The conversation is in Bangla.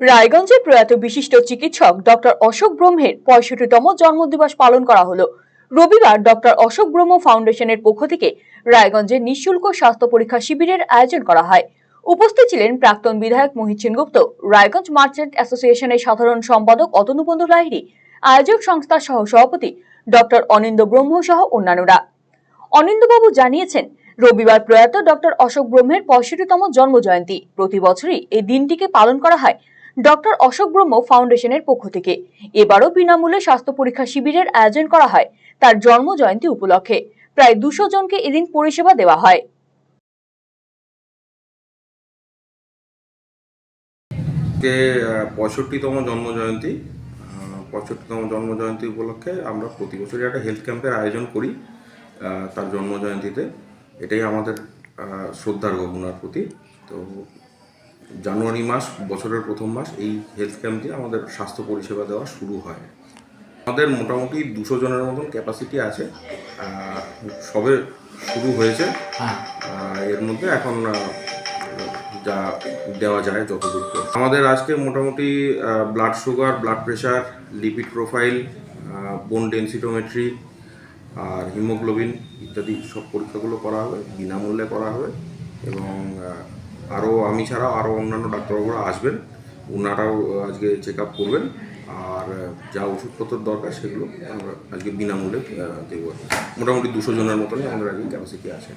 রায়গঞ্জে প্রয়াত বিশিষ্ট চিকিৎসক ডক্টর অশোক ব্রহ্মের পঁয়ষট্টিতম জন্মদিবস পালন করা হলো। রবিবার ডক্টর অশোক ব্রহ্ম ফাউন্ডেশনের পক্ষ থেকে রায়গঞ্জে নিঃশুল্ক স্বাস্থ্য পরীক্ষা শিবিরের আয়োজন করা হয়। উপস্থিত ছিলেন প্রাক্তন বিধায়ক মোহিত সেনগুপ্ত রায়গঞ্জ মার্চেন্ট অ্যাসোসিয়েশনের সাধারণ সম্পাদক অতনুবন্ধু লাহিড়ী, আয়োজক সংস্থার সহ সভাপতি ডক্টর অনিন্দ ব্রহ্ম সহ অন্যান্যরা। অনিন্দবাবু জানিয়েছেন, রবিবার প্রয়াত ডক্টর অশোক ব্রহ্মের পঁয়ষট্টিতম জন্মজয়ন্তী। প্রতি বছরই এই দিনটিকে পালন করা হয় ডক্টর অশোক ব্রহ্ম ফাউন্ডেশনের পক্ষ থেকে। এবারও বিনামূল্যে স্বাস্থ্য পরীক্ষা শিবিরের আয়োজন করা হয়। তার জন্ম জয়ন্তী উপলক্ষে প্রায় দুশো জনকে এদিন পরিষেবা দেওয়া হয়। যে পঁয়ষট্টিতম জন্মজয়ন্তী পঁয়ষট্টিতম জন্মজয়ন্তী উপলক্ষে আমরা প্রতি বছরই একটা হেলথ ক্যাম্পের আয়োজন করি তার জন্মজয়ন্তীতে। এটাই আমাদের শ্রদ্ধার গহনার প্রতি তো জানুয়ারি মাস বছরের প্রথম মাস এই হেলথ ক্যাম্প দিয়ে আমাদের স্বাস্থ্য পরিষেবা দেওয়া শুরু হয়। আমাদের মোটামুটি দুশো জনের মতন ক্যাপাসিটি আছে। সবে শুরু হয়েছে। এর মধ্যে এখন যা দেওয়া যায় যতদূর আমাদের আজকে মোটামুটি blood sugar blood pressure lipid profile bone densitometry আর হিমোগ্লোবিন ইত্যাদি সব পরীক্ষাগুলো করা হবে বিনামূল্যে করা হবে এবং আরও আমি ছাড়াও আরও অন্যান্য ডাক্তারবাবুরা আসবেন ওনারাও আজকে চেক আপ করবেন, আর যা ওষুধপত্রের দরকার সেগুলো আমরা আজকে বিনামূল্যে দেবো। মোটামুটি দুশো জনের মতনই আমাদের আজকে ক্যাপাসিটি আছে।